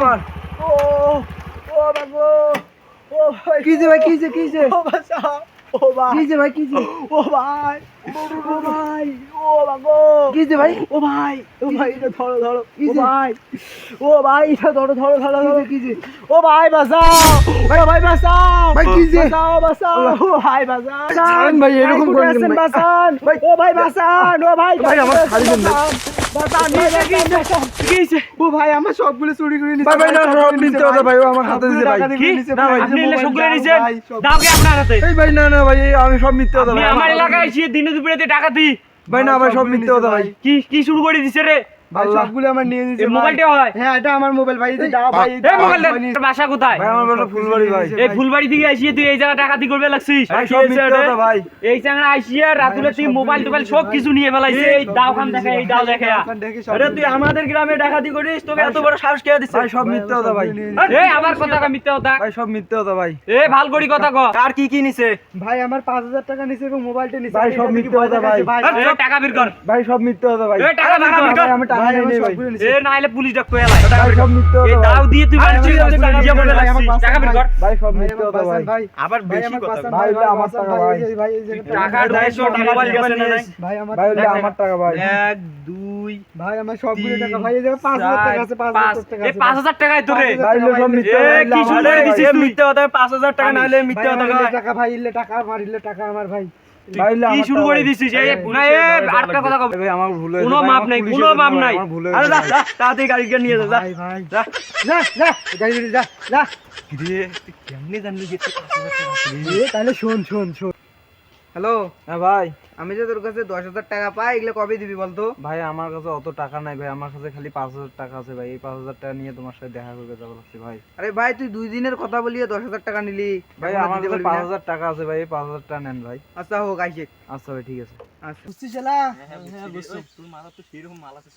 তোমার। ও ও বাবু ও ভাই। কি হয়েছে ভাই কি হয়েছে কি হয়েছে ও বাঁচাও ও ভাই। কি হয়েছে ভাই কি হয়েছে ও ভাই। ও ভাই। ও বাবু কি হয়েছে ভাই? ও ভাই। ও ভাই এটা ধরো ধরো। কি ও যে? ভাই। ও ভাই এটা ধরো ধরো ধরো ধরো। কি হয়েছে? ও ভাই বাঁচাও। ও ভাই বাঁচাও। ভাই, কি যে? বাঁচাও বাঁচাও। ও ভাই বাঁচাও। ছাড়েন ভাই, এরকম ভাই। বাঁচান। ও ভাই বাঁচান। ও ভাই ভাই, আমার ছাড়ি ও ভাই আমার সবগুলো চুরি করে নিছে ভাই ভাই না সব মিথ্যে কথা ভাই আমার হাতে দিছে ভাই টাকা না ভাই আপনি এলে মোবাইল সব নিছেন ভাই, দাও কে আপনার হাতে এই ভাই না না ভাই আমি সব মিথ্যে কথা ভাই আমার এলাকায় এসে দিনে দুপুরে টাকা দিই ভাই না ভাই। সব মিথ্যে কথা ভাই। কি? কি শুরু করে দিছে রে? ভাই সবগুলো আমার নিয়ে নিছে মোবাইলটা হয়। হ্যাঁ এটা আমার মোবাইল ভাই এই দাও ভাই এই মোবাইল বাসা কোথায়? ভাই আমার বাসা ফুলবাড়ি ভাই। এই ফুলবাড়ি থেকে আসিয়ে তুই এই জায়গা টাকা দিয়ে করবে লাগছিস? ভাই সব হয়েছে মিথ্যে ভাই। এই চাংড়া আইসিয়ে রাতুলে তুই মোবাইল টোবাইল সব কিছু নিয়ে ফেলাইছে এই দাও খান দেখে এই দাও দেখে। আরে তুই আমাদের গ্রামে ডাকাতি করিস তোকে এত বড় সাহস কে দিছে? ভাই সব মিথ্যে কথা ভাই। এই আবার কথা মিথ্যা কথা। ভাই সব মিথ্যে কথা ভাই। এ ভালো করি কথা ক। কার কি কি নিছে? ভাই আমার পাঁচ হাজার টাকা নিছে এবং মোবাইলটা নিছে। ভাই, সব মিথ্যে কথা ভাই। টাকা বের কর। ভাই সব মিথ্যে কথা ভাই। টাকা বের কর। আমি টাকা। এ না হলে পুলিশ এই দাও দিয়ে তুই বাড়ি থেকে টাকা টাকা বের বের টাকা বের কর। ভাই। সব ভাই, আমার কথা ভাই। ভাই। আবার বেশি কথা। ভাই, ভাই, আমার টাকা, ভাই, ভাই। এই যে, ভাই, এই যে টাকা, টাকা ভাই, ঢুকাইছো, সব মোবাইল টাকা গেছে না ভাই আমার ভাই আমার টাকা ভাই। এক দুই ভাই আমার সবগুলো তিন, টাকা ভাই এই যে পাঁচ হাজার টাকা আছে পাঁচ হাজার টাকা আছে পাঁচ হাজার তো রে। ভাই সব মিথ্যে কি ভাই, শুরু আমার করে ভাই, দিছিস তুই? কথা। পাঁচ হাজার টাকা না হলে মিথ্যে কথা টাকা ভাই ইলে টাকা আমার ইলে টাকা আমার ভাই। ভাই, এগুলো কি শুরু করে। দিছিস? এই না এ আরেকটা কথা কব। ভাই আমার ভুল কোনো মাপ নাই, কোনো মাপ নাই। আরে যা, তাড়াতাড়ি গাড়ি নিয়ে যা ভাই ভাই। যা যা যা গাড়ি যা যা। কেমনে জানলি যে তাহলে শোন শোন শোন। হ্যালো? হ্যাঁ ভাই। আমি যে তোর কাছে দশ হাজার টাকা পাই এগুলো কবে দিবি বলতো? ভাই আমার কাছে অত টাকা নাই ভাই আমার কাছে খালি পাঁচ হাজার টাকা আছে ভাই এই পাঁচ হাজার টাকা নিয়ে তোমার সাথে দেখা করবে যাব লাগছে ভাই। আরে ভাই তুই দুই দিনের কথা বলিয়ে দশ হাজার টাকা নিলি ভাই আমার কাছে পাঁচ হাজার টাকা আছে ভাই এই পাঁচ হাজার টাকা নেন ভাই। আচ্ছা হোক আইসে। আচ্ছা ভাই ঠিক আছে। আচ্ছা। বুঝছিস শালা? তোর মাথা তো সেরকম মাল আছে